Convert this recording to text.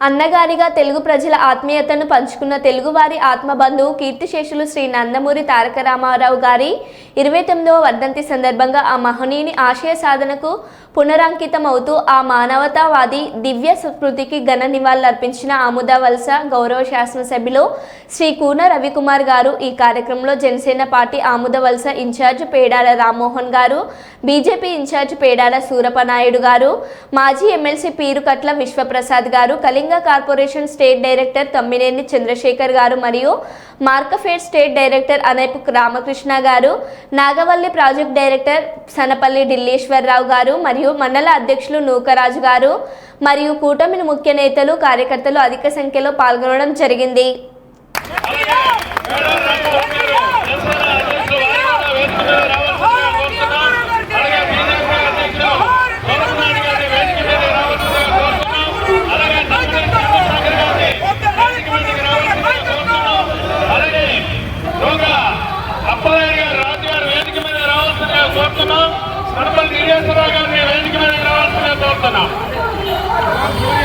అన్నగారిగా తెలుగు ప్రజల ఆత్మీయతను పంచుకున్న తెలుగువారి ఆత్మబంధువు కీర్తిశేషులు శ్రీ నందమూరి తారక రామారావు గారి ఇరవై తొమ్మిదవ వర్ధంతి సందర్భంగా ఆ మహనీయుని ఆశయ సాధనకు పునరంకితమవుతూ ఆ మానవతావాది దివ్య స్మృతికి ఘన నివాళులర్పించిన ఆముద వలస గౌరవ శాసనసభ్యులు శ్రీ కూన రవికుమార్ గారు ఈ కార్యక్రమంలో జనసేన పార్టీ ఆముద వలస ఇన్ఛార్జ్ పేడాల రామ్మోహన్ గారు బీజేపీ ఇన్ఛార్జ్ పేడాల సూరపనాయుడు గారు మాజీ ఎమ్మెల్సీ పీరుకట్ల విశ్వప్రసాద్ గారు Kalinga corporation state director Tammineni Chandrasekhar గారు మరియు మార్కఫేడ్ స్టేట్ డైరెక్టర్ అనేపు రామకృష్ణ గారు నాగవల్లి ప్రాజెక్ట్ డైరెక్టర్ సనపల్లి ఢిల్లీశ్వరరావు గారు మరియు మండల అధ్యక్షులు నూకరాజు గారు మరియు కూటమిని ముఖ్య నేతలు కార్యకర్తలు అధిక సంఖ్యలో పాల్గొనడం జరిగింది. Thank you.